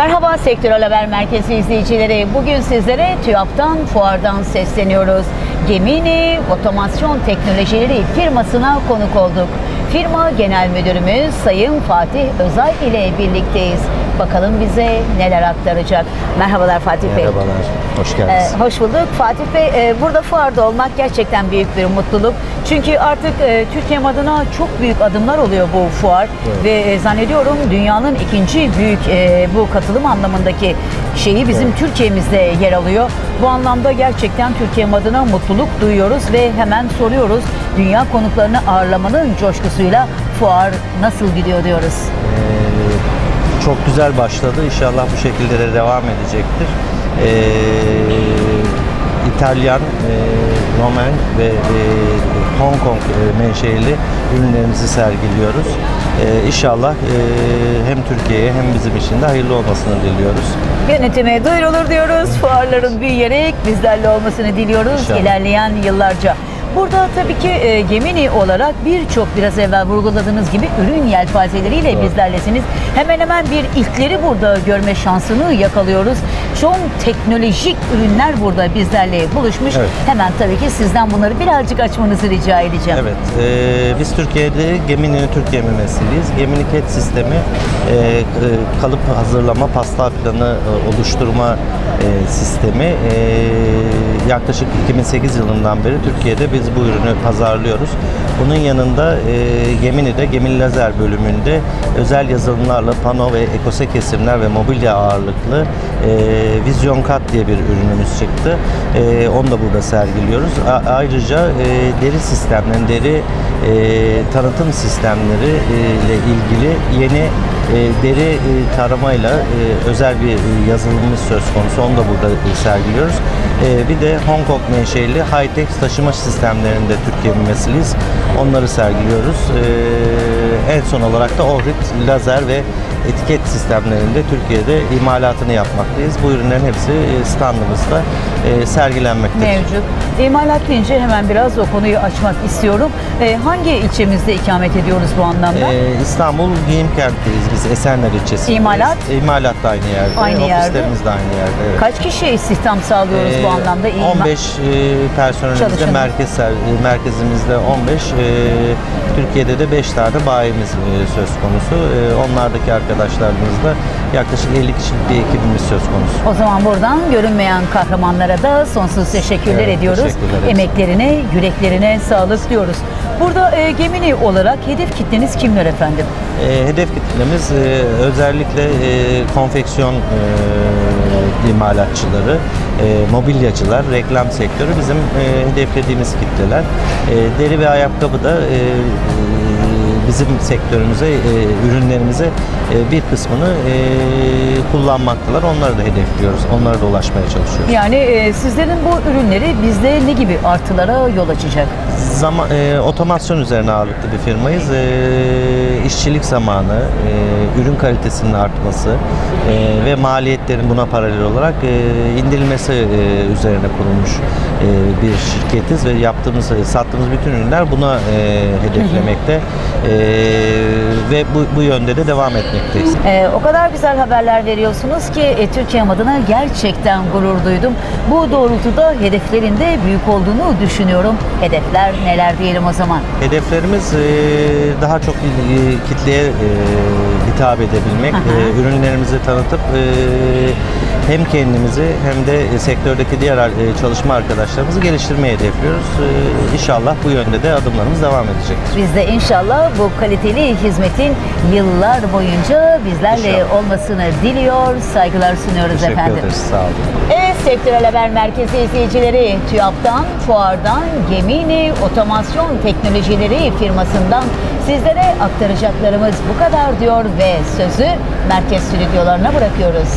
Merhaba Sektörel Haber Merkezi izleyicileri. Bugün sizlere TÜYAP'tan, fuardan sesleniyoruz. Gemini Otomasyon Teknolojileri firmasına konuk olduk. Firma Genel Müdürümüz Sayın Fatih Özay ile birlikteyiz. Bakalım bize neler aktaracak. Merhabalar Fatih Bey. Merhabalar, hoş Ee, geldiniz. hoş bulduk. Fatih Bey, e, burada fuarda olmak gerçekten büyük bir mutluluk. Çünkü artık e, Türkiye adına çok büyük adımlar oluyor bu fuar. Evet. Ve e, zannediyorum dünyanın ikinci büyük e, bu katılım anlamındaki şeyi bizim Evet. Türkiye'mizde yer alıyor. Bu anlamda gerçekten Türkiye adına mutluluk duyuyoruz ve hemen soruyoruz. Dünya konuklarını ağırlamanın coşkusuyla fuar nasıl gidiyor diyoruz. Ee, çok güzel başladı. İnşallah bu şekilde de devam edecektir. Ee, İtalyan, e, Roman ve e, Hong Kong e, menşeli ürünlerimizi sergiliyoruz. Ee, inşallah e, hem Türkiye'ye hem bizim için de hayırlı olmasını diliyoruz. Yönetime duyurulur diyoruz. Fuarların büyüyerek bizlerle olmasını diliyoruz İnşallah. ilerleyen yıllarca. Burada tabii ki e, Gemini olarak birçok biraz evvel vurguladığınız gibi ürün yelpazeleriyle Doğru. bizlerlesiniz. Hemen hemen bir ilkleri burada görme şansını yakalıyoruz. Çok teknolojik ürünler burada bizlerle buluşmuş. Evet. Hemen tabii ki sizden bunları birazcık açmanızı rica edeceğim. Evet, e, biz Türkiye'de Gemini'nin Türkiye memesiyiz. Gemini CAT sistemi e, kalıp hazırlama, pasta planı e, oluşturma e, sistemi. E, yaklaşık 2008 yılından beri Türkiye'de biz bu ürünü pazarlıyoruz. Bunun yanında e, Gemini'de, Gemini Lazer bölümünde özel yazılımlarla pano ve ekose kesimler ve mobilya ağırlıklı e, Vizyon Kat diye bir ürünümüz çıktı. E, onu da burada sergiliyoruz. A- ayrıca e, deri sistemleri, deri e, tanıtım sistemleri e, ile ilgili yeni e, deri e, taramayla e, özel bir e, yazılımımız söz konusu. Onu da burada e, sergiliyoruz. E, bir de Hong Kong menşeli high-tech taşıma sistemlerinde Türkiye mümessiliyiz. Onları sergiliyoruz. E, en son olarak da Ohrid lazer ve etiket sistemlerinde Türkiye'de imalatını yapmaktayız. Bu ürünlerin hepsi e, standımızda e, sergilenmektedir. Mevcut. İmalat deyince hemen biraz o konuyu açmak istiyorum. E, hangi ilçemizde ikamet ediyoruz bu anlamda? İstanbul Giyim Kent'teyiz biz Esenler ilçesindeyiz. İmalat? İmalat da aynı yerde. Aynı yerde. Ofislerimiz de aynı yerde. Evet. Kaç kişi istihdam sağlıyoruz bu Ee, anlamda? İma- 15 e, personelimizde merkez merkezimizde 15 e, Türkiye'de de 5 tane bayimiz söz konusu. Onlardaki arkadaşlarımızda yaklaşık 50 kişilik bir ekibimiz söz konusu. O zaman buradan görünmeyen kahramanlara da sonsuz teşekkürler Evet, ediyoruz. teşekkür ederiz. Emeklerine, yüreklerine sağlık diyoruz. Burada e, Gemini olarak hedef kitleniz kimler efendim? E, hedef kitlemiz e, özellikle e, konfeksiyon e, imalatçıları, e, mobilyacılar, reklam sektörü bizim e, hedeflediğimiz kitleler. E, deri ve ayakkabı da e, bizim sektörümüze, e, ürünlerimize e, bir kısmını e, kullanmaktalar. Onları da hedefliyoruz. Onlara da ulaşmaya çalışıyoruz. Yani e, sizlerin bu ürünleri bizde ne gibi artılara yol açacak? Zaman, e, otomasyon üzerine ağırlıklı bir firmayız. E, işçilik zamanı, e, ürün kalitesinin artması e, ve maliyetlerin buna paralel olarak e, indirilmesi e, üzerine kurulmuş e, bir şirketiz ve yaptığımız, e, sattığımız bütün ürünler buna e, hedeflemekte E, ve bu, bu yönde de devam etmekteyiz. E, o kadar güzel haberler veriyorsunuz ki e, Türkiye adına gerçekten gurur duydum. Bu doğrultuda hedeflerin de büyük olduğunu düşünüyorum. Hedefler neler diyelim o zaman? Hedeflerimiz e, daha çok e, kitleye e, hitap edebilmek, Aha. e, ürünlerimizi tanıtıp e, hem kendimizi hem de e, sektördeki diğer e, çalışma arkadaşlarımızı geliştirmeyi hedefliyoruz. E, İnşallah bu yönde de adımlarımız devam edecektir. Biz de inşallah bu kaliteli hizmetin yıllar boyunca bizlerle İnşallah. olmasını diliyor, saygılar sunuyoruz Teşekkür efendim. ederiz. Sağ olun. Evet Sektörel Haber Merkezi izleyicileri TÜYAP'tan, Fuar'dan, Gemini Otomasyon Teknolojileri firmasından sizlere aktaracaklarımız bu kadar diyor ve sözü merkez stüdyolarına bırakıyoruz.